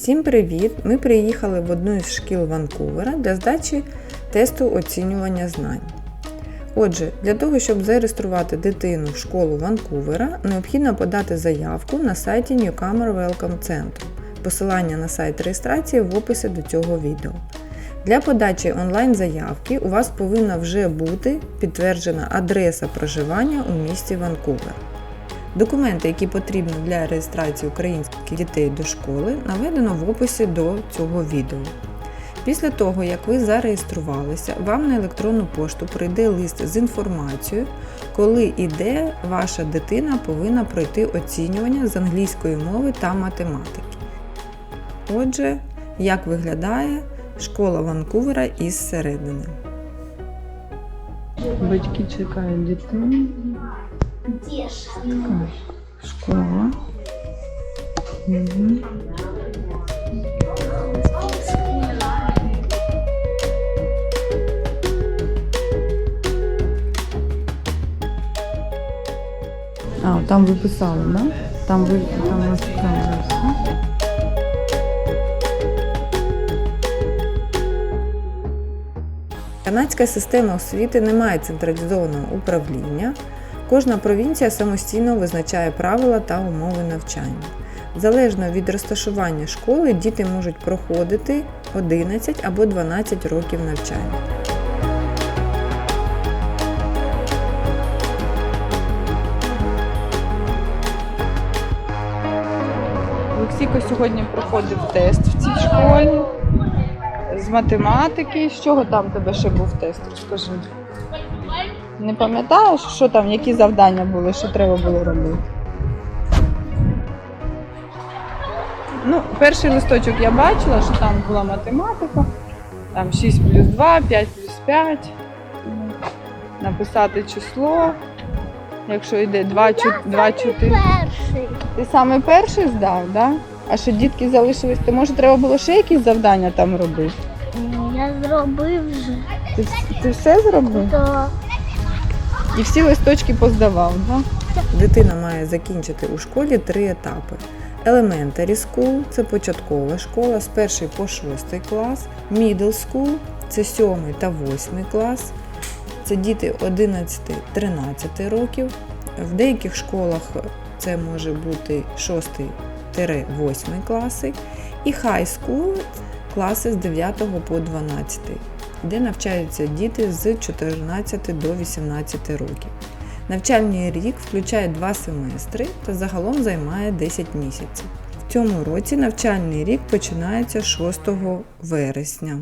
Всім привіт! Ми приїхали в одну із шкіл Ванкувера для здачі тесту оцінювання знань. Отже, для того, щоб зареєструвати дитину в школу Ванкувера, необхідно подати заявку на сайті Newcomer Welcome Center. Посилання на сайт реєстрації в описі до цього відео. Для подачі онлайн-заявки у вас повинна вже бути підтверджена адреса проживання у місті Ванкувер. Документи, які потрібні для реєстрації українських дітей до школи, наведено в описі до цього відео. Після того, як ви зареєструвалися, вам на електронну пошту прийде лист з інформацією, коли і де ваша дитина повинна пройти оцінювання з англійської мови та математики. Отже, як виглядає школа Ванкувера із середини. Батьки чекають дитину. Така школа. Угу. А, там ви писали, да? Там ви там у вас така. Канадська система освіти не має централізованого управління. Кожна провінція самостійно визначає правила та умови навчання. Залежно від розташування школи, діти можуть проходити 11 або 12 років навчання. Олексійко сьогодні проходив тест в цій школі з математики. З чого там тебе ще був тест? Розкажи. Не пам'ятаєш, що там, які завдання були, що треба було робити? Ну, перший листочок я бачила, що там була математика. Там 6 плюс 2, 5 плюс 5. Написати число. Якщо йде 2, 2 4. Перший. Ти саме перший здав, так? Да? А що дітки залишились, то може треба було ще якісь завдання там робити? Я зробив вже. Ти, ти все зробив? То І всі листочки поздавав. Да? Дитина має закінчити у школі три етапи. Elementary School – це початкова школа з 1 по 6 клас, Middle School – це 7 та 8 клас, це діти 11-13 років. В деяких школах це може бути 6-8 класи, і High School – класи з 9 по 12, де навчаються діти з 14 до 18 років. Навчальний рік включає два семестри та загалом займає 10 місяців. В цьому році навчальний рік починається 6 вересня.